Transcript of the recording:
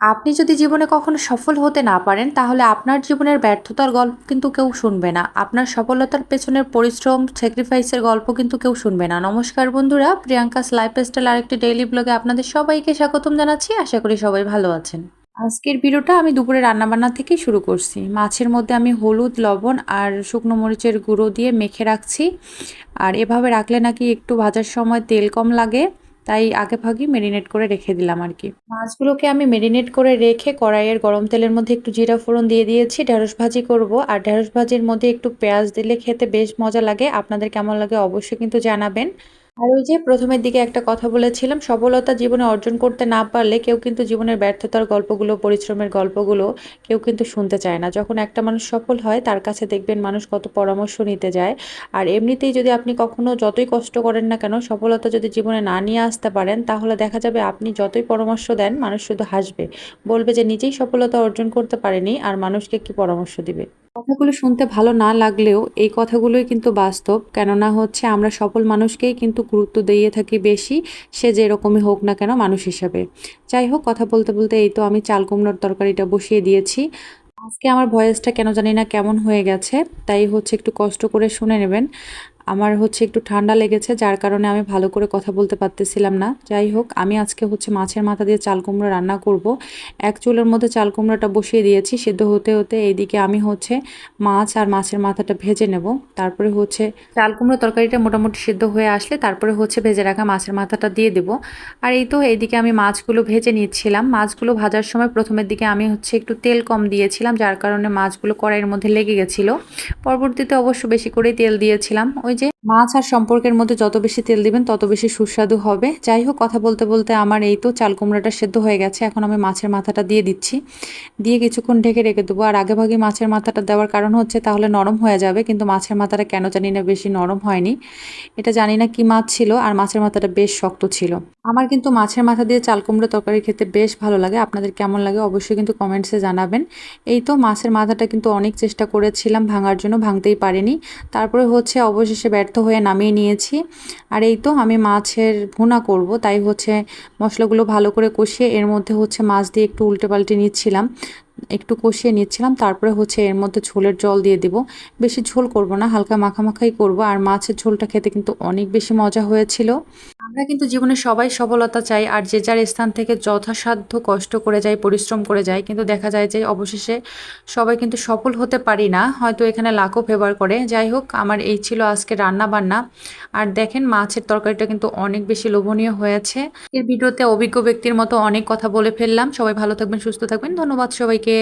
আপনি যদি জীবনে কখনো সফল হতে না পারেন, তাহলে আপনার জীবনের ব্যর্থতার গল্প কিন্তু কেউ শুনবে না। আপনার সফলতার পেছনের পরিশ্রম স্যাক্রিফাইসের গল্প কিন্তু কেউ শুনবে না। নমস্কার বন্ধুরা, প্রিয়াঙ্কাস লাইফস্টাইল আরেকটি ডেইলি ব্লগে আপনাদের সবাইকে স্বাগতম জানাচ্ছি। আশা করি সবাই ভালো আছেন। আজকের ভিডিওটা আমি দুপুরে রান্নাবান্না থেকেই শুরু করছি। মাছের মধ্যে আমি হলুদ, লবণ আর শুকনো মরিচের গুঁড়ো দিয়ে মেখে রাখছি। আর এভাবে রাখলে নাকি একটু ভাজার সময় তেল কম লাগে। তাই আগে ভাগই মেরিনেট করে রেখে দিলাম আর কি। মাছগুলোকে আমি মেরিনেট করে রেখে কড়াইয়ের গরম তেলের মধ্যে একটু জিরা ফোড়ন দিয়ে দিয়েছি, ঢেঁড়স ভাজি করব। আর ঢেঁড়স ভাজির মধ্যে একটু পেঁয়াজ দিলে খেতে বেশ মজা লাগে। আপনাদের কেমন লাগে অবশ্যই কিন্তু জানাবেন। আর ওই যে প্রথমের দিকে একটা কথা বলেছিলাম, সফলতা জীবনে অর্জন করতে না পারলে কেউ কিন্তু জীবনের ব্যর্থতার গল্পগুলো, পরিশ্রমের গল্পগুলো কেউ কিন্তু শুনতে চায় না। যখন একটা মানুষ সফল হয়, তার কাছে দেখবেন মানুষ কত পরামর্শ নিতে যায়। আর এমনিতেই যদি আপনি কখনো যতই কষ্ট করেন না কেন, সফলতা যদি জীবনে না নিয়ে আসতে পারেন, তাহলে দেখা যাবে আপনি যতই পরামর্শ দেন, মানুষ শুধু হাসবে। বলবে যে, নিজেই সফলতা অর্জন করতে পারেনি, আর মানুষকে কি পরামর্শ দিবে? কথাগুলো শুনতে ভালো না লাগলেও এই কথাগুলোই কিন্তু বাস্তব। কেননা হচ্ছে আমরা সফল মানুষকেই কিন্তু গুরুত্ব দিয়ে থাকি বেশি, সে যেরকমই হোক না কেন মানুষ হিসাবে। যাই হোক, কথা বলতে বলতে এই তো আমি চাল কুমড়োর তরকারিটা বসিয়ে দিয়েছি। আজকে আমার ভয়েসটা কেন জানি না কেমন হয়ে গেছে, তাই হচ্ছে একটু কষ্ট করে শুনে নেবেন। আমার হচ্ছে একটু ঠান্ডা লেগেছে, যার কারণে আমি ভালো করে কথা বলতে পারতেছিলাম না। যাই হোক, আমি আজকে হচ্ছে মাছের মাথা দিয়ে চাল কুমড়ো রান্না করব। এক চুলের মধ্যে চাল কুমড়োটা বসিয়ে দিয়েছি, সেদ্ধ হতে হতে এইদিকে আমি হচ্ছে মাছ আর মাছের মাথাটা ভেজে নেব। তারপরে হচ্ছে চাল কুমড়ো তরকারিটা মোটামুটি সিদ্ধ হয়ে আসলে তারপরে হচ্ছে ভেজে রাখা মাছের মাথাটা দিয়ে দেব। আর এই তো এইদিকে আমি মাছগুলো ভেজে নিচ্ছিলাম। মাছগুলো ভাজার সময় প্রথমের দিকে আমি হচ্ছে একটু তেল কম দিয়েছিলাম, যার কারণে মাছগুলো কড়াইয়ের মধ্যে লেগে গেছিল। পরবর্তীতে অবশ্য বেশি করেই তেল দিয়েছিলাম। ওই যে মাছ আর সম্পর্কের মধ্যে যত বেশি তেল দিবেন, তত বেশি সুস্বাদু হবে। যাই হোক, কথা বলতে বলতে আমার এই তো চাল কুমড়াটা সেদ্ধ হয়ে গেছে। এখন আমি মাছের মাথাটা দিয়ে দিচ্ছি। দিয়ে কিছুক্ষণ ঢেকে রেখে দেবো। আর আগে ভাগে মাছের মাথাটা দেওয়ার কারণ হচ্ছে, তাহলে নরম হয়ে যাবে। কিন্তু মাছের মাথাটা কেন জানি না বেশি নরম হয়নি। এটা জানি না কি মাছ ছিল, আর মাছের মাথাটা বেশ শক্ত ছিল। আমার কিন্তু মাছের মাথা দিয়ে চাল কুমড়ো তরকারি খেতে বেশ ভালো লাগে। আপনাদের কেমন লাগে অবশ্যই কিন্তু কমেন্টসে জানাবেন। এই তো মাছের মাথাটা কিন্তু অনেক চেষ্টা করেছিলাম ভাঙার জন্য, ভাঙতেই পারিনি। তারপরে হচ্ছে অবশেষে ব্যর্থ হয়ে নামিয়ে নিয়েছি। আর এই তো আমি মাছের ভুনা করব। তাই হচ্ছে মশলাগুলো ভালো করে কষিয়ে এর মধ্যে হচ্ছে মাছ দিয়ে একটু উল্টে পাল্টে নিচ্ছিলাম। একটু কষিয়ে নিচ্ছিলাম। তারপরে হচ্ছে এর মধ্যে ঝোলের জল দিয়ে দিব। বেশি ঝোল করব না, হালকা মাখামাখাই করব। আর মাছের ঝোলটা খেতে কিন্তু অনেক বেশি মজা হয়েছিল। আমরা কিন্তু জীবনে সবাই সফলতা চাই, আর যে যার স্থান থেকে যথাসাধ্য কষ্ট করে যাই পরিশ্রম করে যায়, কিন্তু দেখা যায় যে অবশেষে সবাই কিন্তু সফল হতে পারি না, হয়তো এখানে লাখও ফেভার করে। যাই হোক, আমার এই ছিল আজকে রান্না বান্না আর দেখেন, মাছের তরকারিটা কিন্তু অনেক বেশি লোভনীয় হয়েছে। এর ভিডিওতে অভিজ্ঞ ব্যক্তির মতো অনেক কথা বলে ফেললাম। সবাই ভালো থাকবেন, সুস্থ থাকবেন। ধন্যবাদ সবাইকে।